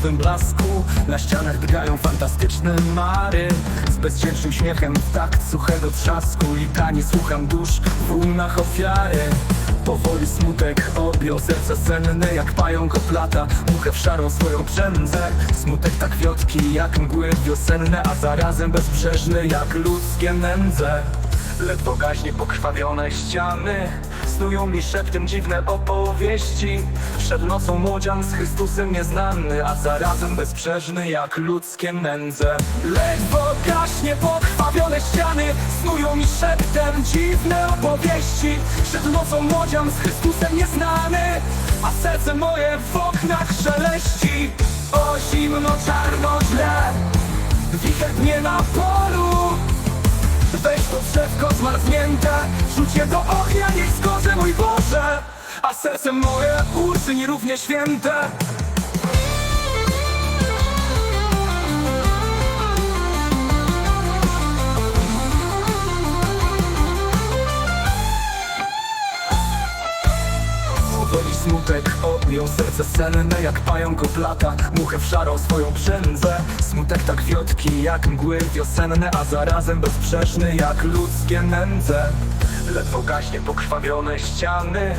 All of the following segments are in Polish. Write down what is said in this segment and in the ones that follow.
kolorowym blasku. Na ścianach drgają fantastyczne mary. Z bezdzięcznym śmiechem w takt suchego trzasku. Litanie słucham dusz w łunach ofiary. Powoli smutek objął serce senne Jak pająk oplata muchę w szarą swoją przędzę. Smutek tak wiotki jak mgły wiosenne A zarazem bezbrzeżny jak ludzkie nędze. Ledwo gaśnie pokrwawione ściany Snują mi szeptem dziwne opowieści. Przed nocą młodzian z Chrystusem nieznany A zarazem bezbrzeżny jak ludzkie nędze. Ledwo gaśnie pokrwawione ściany Snują mi szeptem dziwne opowieści. Przed nocą młodzian z Chrystusem nieznany A serce moje w oknach szeleści. O zimno, czarno, źle. Wicher dnie na polu Weź to drzewko zmarznięte Rzuć je A serce moje uczyń równie święte. Powoli smutek objął serce senne Jak pająk oplata muchę w szarą swoją przędzę jak mgły wiosenne A zarazem bezbrzeżny jak ludzkie nędze. Ledwo gaśnie pokrwawione ściany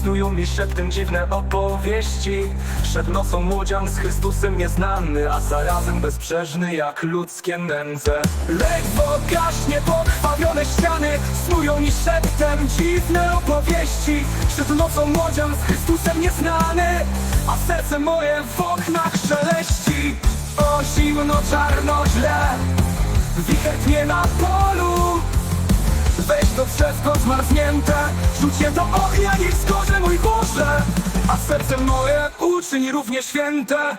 Snują mi szeptem dziwne opowieści. Przed nocą młodzian z Chrystusem nieznany A zarazem bezbrzeżny jak ludzkie nędze. Ledwo gaśnie pokrwawione ściany Snują mi szeptem dziwne opowieści. Przed nocą młodzian z Chrystusem nieznany A serce moje w szeleści O zimno, czarno, źle. Wicher tnie na polu. Weź to drzewko zmarznięte. Rzuć je do ognia, niech zgorzy mój Boże. A serce moje uczyń równie święte